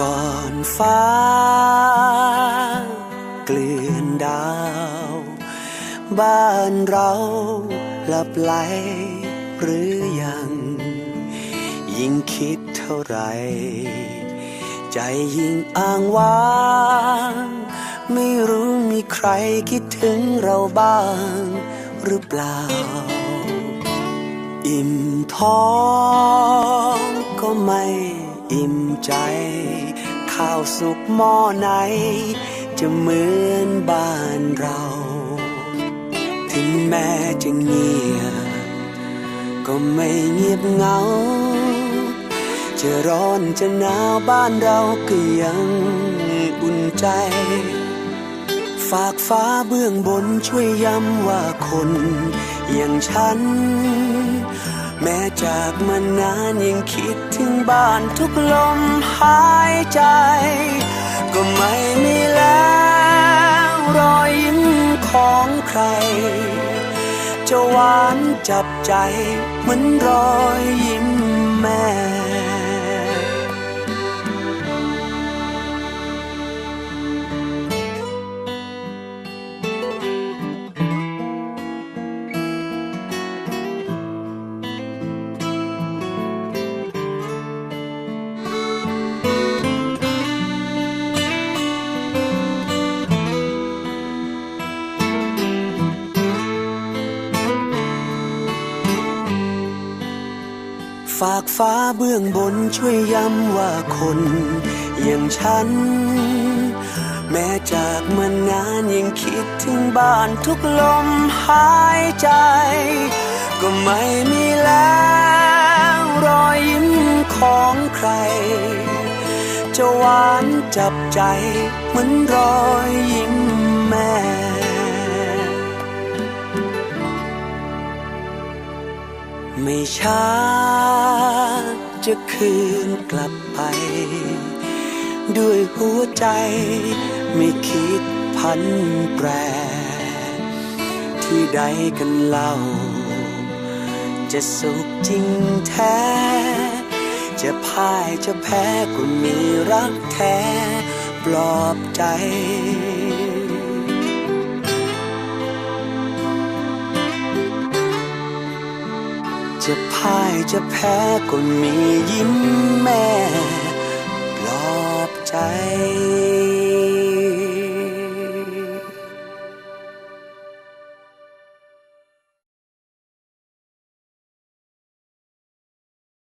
ก่อนฟ้า เกลื่อนดาว บ้านเราหลับไหลหรือยัง ยิ่งคิดเท่าไร ใจยิ่งอ้างว้างไม่รู้มีใครคิดถึงเราบ้าง หรือเปล่า อิ่มท้องก็ไม่ อิ่มใจ ข้าวสุกหม้อไหน จะเหมือนบ้านเรา ถึงแม้จะเงียบก็ไม่เงียบเหงา จะร้อนจะหนาวบ้านเราก็ยังอุ่นใจ ฝากฟ้าเบื้องบนช่วยย้ำว่าคนอย่างฉัน แม้จากมานานยังคิดถึงบ้านทุกลมหายใจ ก็ไม่มีแล้วรอยยิ้มของใคร จะหวานจับใจเหมือนรอยยิ้มแม่ ฝากฟ้าเบื้องบนช่วยย้ำว่าคน อย่างฉัน แม้จากมานานยังคิดถึงบ้านทุกลมหายใจ ก็ไม่มีแล้วรอยยิ้มของใคร จะหวานจับใจเหมือนรอยยิ้ม ไม่ช้าจะคืนกลับไป ด้วยหัวใจไม่คิดพันแปร ที่ใดกันเล่า จะสุขจริงแท้ จะพ่ายจะแพ้ก็มีรักแท้ ปลอบใจ จะพ่ายจะแพ้ก็มียิ้มแม่ปลอบใจ